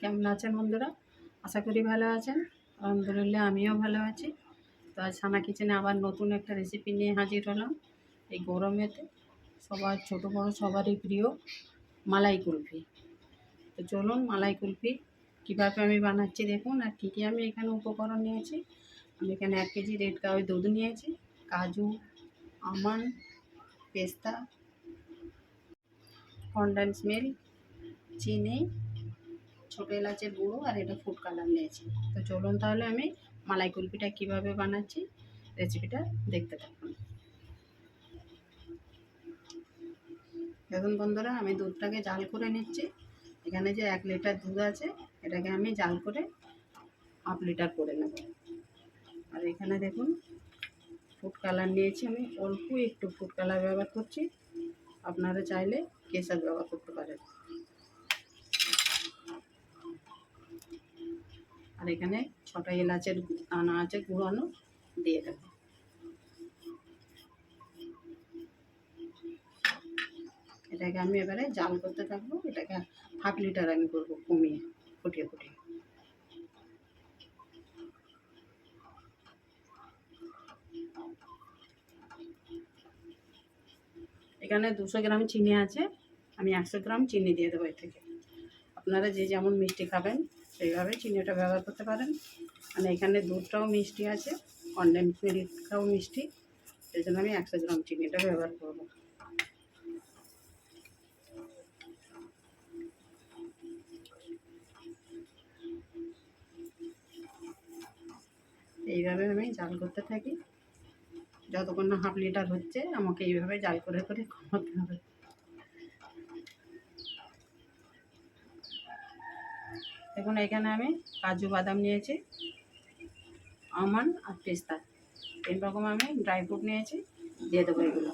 কেমন আছেন বন্ধুরা? আশা করি ভালো আছেন। আলহামদুলিল্লাহ, আমিও ভালো আছি। তো আজ সানা কিচেনে আবার নতুন একটা রেসিপি নিয়ে হাজির হলাম এই গরমেতে। সবার, ছোট বড় সবারই প্রিয় মালাই কুলফি। তো চলুন মালাই কুলফি কীভাবে আমি বানাচ্ছি দেখুন, আর কী কী আমি এখানে উপকরণ নিয়েছি। আমি এখানে এক কেজি রেড কাউই দুধ নিয়েছি, কাজু আমন্ড পেস্তা কন্ডেন্স মিল্ক চিনি ছোটো এলাচের গুঁড়ো আর এটা ফুড কালার নিয়েছি। তো চলুন তাহলে আমি মালাই কুলপিটা কীভাবে বানাচ্ছি রেসিপিটা দেখতে থাকুন। দেখুন বন্ধুরা, আমি দুধটাকে জাল করে নিচ্ছি। এখানে যে এক লিটার দুধ আছে, এটাকে আমি জাল করে হাফ লিটার করে নেব। আর এখানে দেখুন ফুড কালার নিয়েছি আমি। অল্প একটু ফুড কালার ব্যবহার করছি। আপনারা চাইলে কেসার ব্যবহার করতে পারেন। আর এখানে ছটা এলাচের দানা আছে, গুঁড়ানো, দিয়ে দেবো। এটাকে আমি এবারে জাল করতে থাকব, এটাকে হাফ লিটার আমি করব কমিয়ে, ফুটিয়ে ফুটিয়ে। এখানে দুশো গ্রাম চিনি আছে, আমি একশো গ্রাম চিনি দিয়ে দেবো এর থেকে। আপনারা যে যেমন মিষ্টি খাবেন সেইভাবে চিনিটা ব্যবহার করতে পারেন। মানে এখানে দুধটাও মিষ্টি আছে কন্ডেন্স মিল্কটাও মিষ্টি। সেই জন্য আমি একশো গ্রাম চিনিটা ব্যবহার করব। এইভাবে আমি জাল করতে থাকি। যতক্ষণ না হাফ লিটার হচ্ছে, আমাকে এইভাবে জাল করে করে কমাতে হবে। দেখুন, এখানে আমি কাজু বাদাম নিয়েছি আমন্ড আর পেস্তা। তিন রকম আমি ড্রাই ফ্রুট নিয়েছি, দিয়ে দেবো এগুলো।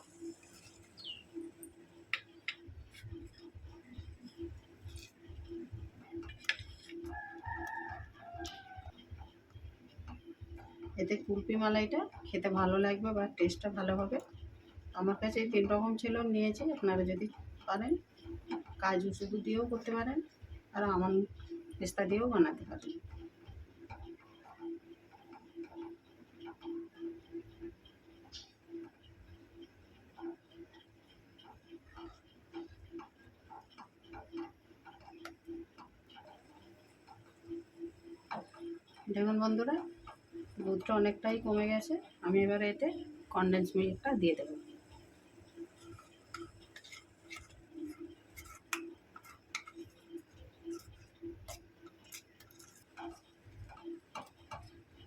এতে কুলপি মালাইটা খেতে ভালো লাগবে বা টেস্টটা ভালো হবে। আমার কাছে এই তিন রকম ছিল, নিয়েছি। আপনারা যদি পারেন, কাজু শুধু দিয়েও করতে পারেন। আর আমন পেস্তা দিয়েও বানাতে পারেন দেখুন বন্ধুরা, দুধটা অনেকটাই কমে গেছে। আমি এবারে এতে কনডেন্স মিল্কটা দিয়ে দেবো।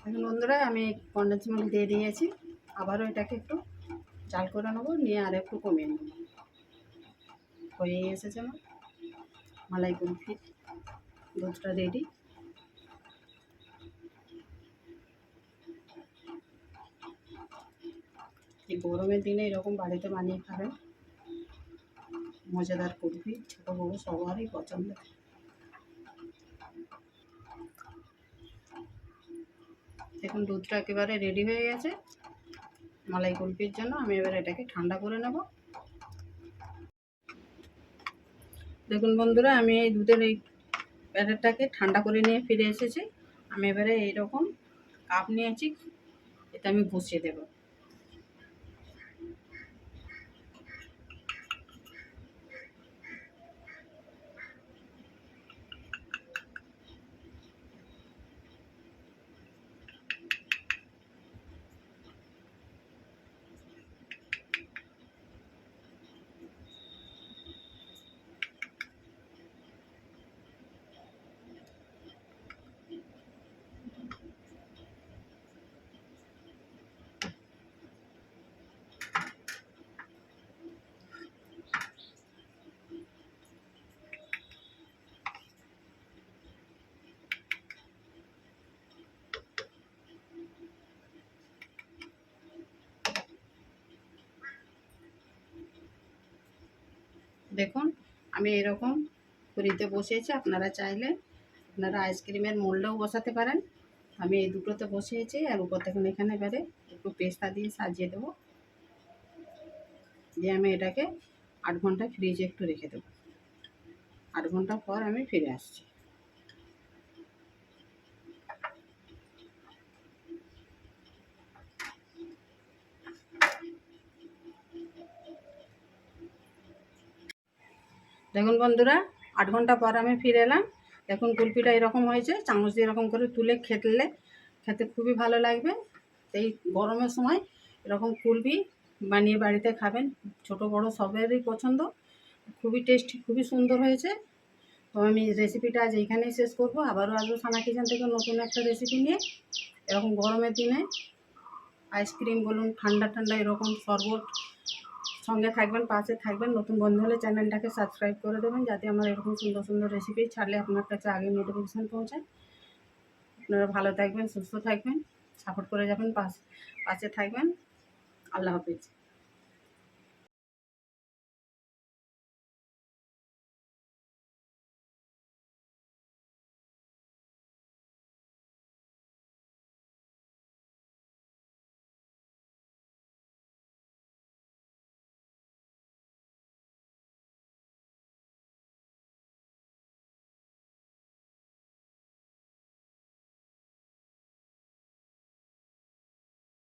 এখন বন্ধুরা, আমি কনডেন্স মিল্ক দিয়ে দিয়েছি। আবারও এটাকে একটু চাল করে নেব, নিয়ে আর একটু কমিয়ে নেব। হয়ে এসেছে আমার মালাই কুলফি দুধটা রেডি এই গরমের দিনে এরকম বাড়িতে বানিয়ে খাবেন, মজাদার কুলফি, ছোটো বড়ো সবারই পছন্দ। দেখুন, দুধটা একেবারে রেডি হয়ে গেছে। মালাই কুলফির জন্য আমি এবার এটাকে ঠান্ডা করে নেব। দেখুন বন্ধুরা, আমি এই দুধের এই প্যাকেটটাকে ঠান্ডা করে নিয়ে ফিরে এসেছি। আমি এবারে এইরকম কাপ নিয়েছি এটা আমি বসিয়ে দেবো। দেখুন, আমি এরকম পুরিতে বসিয়েছি, আপনারা চাইলে আপনারা আইসক্রিমের মোল্ডেও বসাতে পারেন। আমি এই দুটোতে বসিয়েছি, আর উপর থেকে এখানে এবারে একটু পেস্তা দিয়ে সাজিয়ে দেবো। দিয়ে আমি এটাকে আট ঘণ্টা ফ্রিজে একটু রেখে দেবো। আট ঘণ্টা পর আমি ফিরে আসছি। দেখুন বন্ধুরা, আট ঘণ্টা পর আমি ফিরে এলাম। দেখুন কুলপিটা এরকম হয়েছে, চামচ দিয়ে এরকম করে তুলে খেতলে, খেতে খুবই ভালো লাগবে। এই গরমের সময় এরকম কুলপি বানিয়ে বাড়িতে খাবেন, ছোট বড় সবেরই পছন্দ। খুবই টেস্টি, খুবই সুন্দর হয়েছে। তো আমি রেসিপিটা আজ এইখানেই শেষ করব। আবারও আসব সানা কিচেন থেকে নতুন একটা রেসিপি নিয়ে। এরকম গরমের দিনে আইসক্রিম বলুন, ঠান্ডা ঠান্ডা এরকম শরবত সঙ্গে থাকবেন, পাশে থাকবেন। নতুন বন্ধু হলে চ্যানেলটাকে সাবস্ক্রাইব করে দেবেন, যাতে আমার এরকম সুন্দর সুন্দর রেসিপি ছাড়লে আপনার কাছে আগে নোটিফিকেশান পৌঁছায়। আপনারা ভালো থাকবেন, সুস্থ থাকবেন সাপোর্ট করে যাবেন, পাশে পাশে থাকবেন। আল্লাহ হাফিজ।